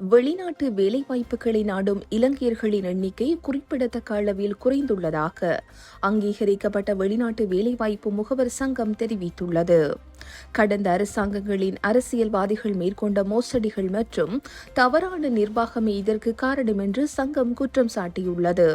வெளிநாட்டு வேலைவாய்ப்புகளை நாடும் இலங்கையர்களின் எண்ணிக்கை குறிப்பிடத்தக்க அளவில் குறைந்துள்ளதாக அங்கீகரிக்கப்பட்ட வெளிநாட்டு வேலைவாய்ப்பு முகவர் சங்கம் தெரிவித்துள்ளது. கடந்த அரசாங்கங்களின் அரசியல்வாதிகள் மேற்கொண்ட மோசடிகள் மற்றும் தவறான நிர்வாகமே இதற்கு காரணம் என்று சங்கம் குற்றம் சாட்டியுள்ளது.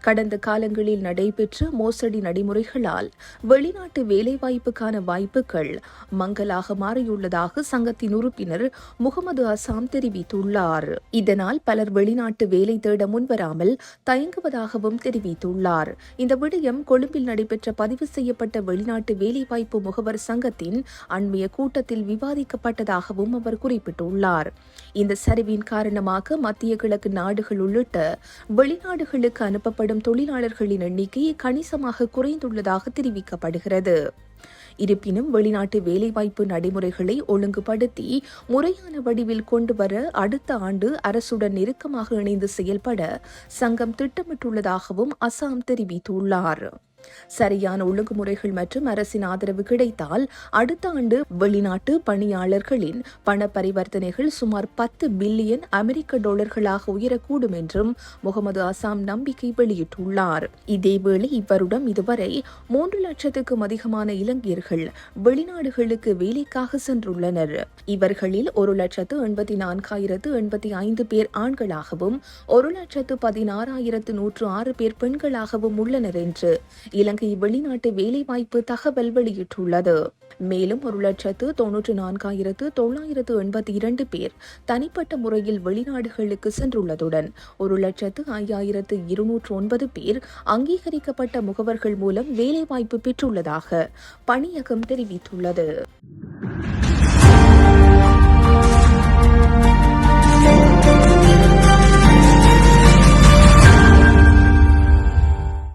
கடந்த காலங்களில் நடைபெற்ற மோசடி நடைமுறைகளால் வெளிநாட்டு வேலைவாய்ப்புக்கான வாய்ப்புகள் மங்கலாக மாறியுள்ளதாக சங்கத்தின் உறுப்பினர் முகமது அசாம் தெரிவித்துள்ளார். இதனால் பலர் வெளிநாட்டு வேலை தேட முன்வராமல் தயங்குவதாகவும் தெரிவித்துள்ளார். இந்த விடயம் கொழும்பில் நடைபெற்ற பதிவு செய்யப்பட்ட வெளிநாட்டு வேலைவாய்ப்பு முகவர் சங்கத்தின் அண்மைய கூட்டத்தில் விவாதிக்கப்பட்டதாகவும் அவர் குறிப்பிட்டுள்ளார். இந்த சரிவின் காரணமாக மத்திய கிழக்கு நாடுகள் உள்ளிட்ட வெளிநாடுகளுக்கு அனுப்பப்படும் தொழிலாளர்களின் எண்ணிக்கை கணிசமாக குறைந்துள்ளதாக தெரிவிக்கப்படுகிறது. இருப்பினும் வெளிநாட்டு வேலைவாய்ப்பு நடைமுறைகளை ஒழுங்குபடுத்தி முறையான வடிவில் கொண்டு வர அடுத்த ஆண்டு அரசுடன் நெருக்கமாக இணைந்து செயல்பட சங்கம் திட்டமிட்டுள்ளதாகவும் அசாம் தெரிவித்துள்ளார். சரியான ஒழுங்குமுறைகள் மற்றும் அரசின் ஆதரவு கிடைத்தால் அடுத்த ஆண்டு வெளிநாட்டு பணியாளர்களின் பண பரிவர்த்தனைகள் சுமார் பத்து பில்லியன் அமெரிக்க டாலர்களாக உயரக்கூடும் என்றும் முகமது அசாம் நம்பிக்கை வெளியிட்டுள்ளார். இதேவேளை இவ்வருடம் இதுவரை மூன்று லட்சத்துக்கும் அதிகமான இலங்கையர்கள் வெளிநாடுகளுக்கு வேலைக்காக சென்றுள்ளனர். இவர்களில் ஒரு லட்சத்து எண்பத்தி நான்காயிரத்து எண்பத்தி ஐந்து பேர் ஆண்களாகவும் ஒரு லட்சத்து பதினாறாயிரத்து நூற்று ஆறு பேர் பெண்களாகவும் உள்ளனர் என்று இலங்கை வெளிநாட்டு வேலைவாய்ப்பு தகவல் வெளியிட்டுள்ளது. மேலும் ஒரு லட்சத்து தொன்னூற்று நான்காயிரத்து தொள்ளாயிரத்து எண்பத்தி இரண்டு பேர் தனிப்பட்ட முறையில் வெளிநாடுகளுக்கு சென்றுள்ளதுடன் ஒரு லட்சத்து ஐயாயிரத்து இருநூற்று ஒன்பது பேர் அங்கீகரிக்கப்பட்ட முகவர்கள் மூலம் வேலைவாய்ப்பு பெற்றுள்ளதாக பணியகம் தெரிவித்துள்ளது.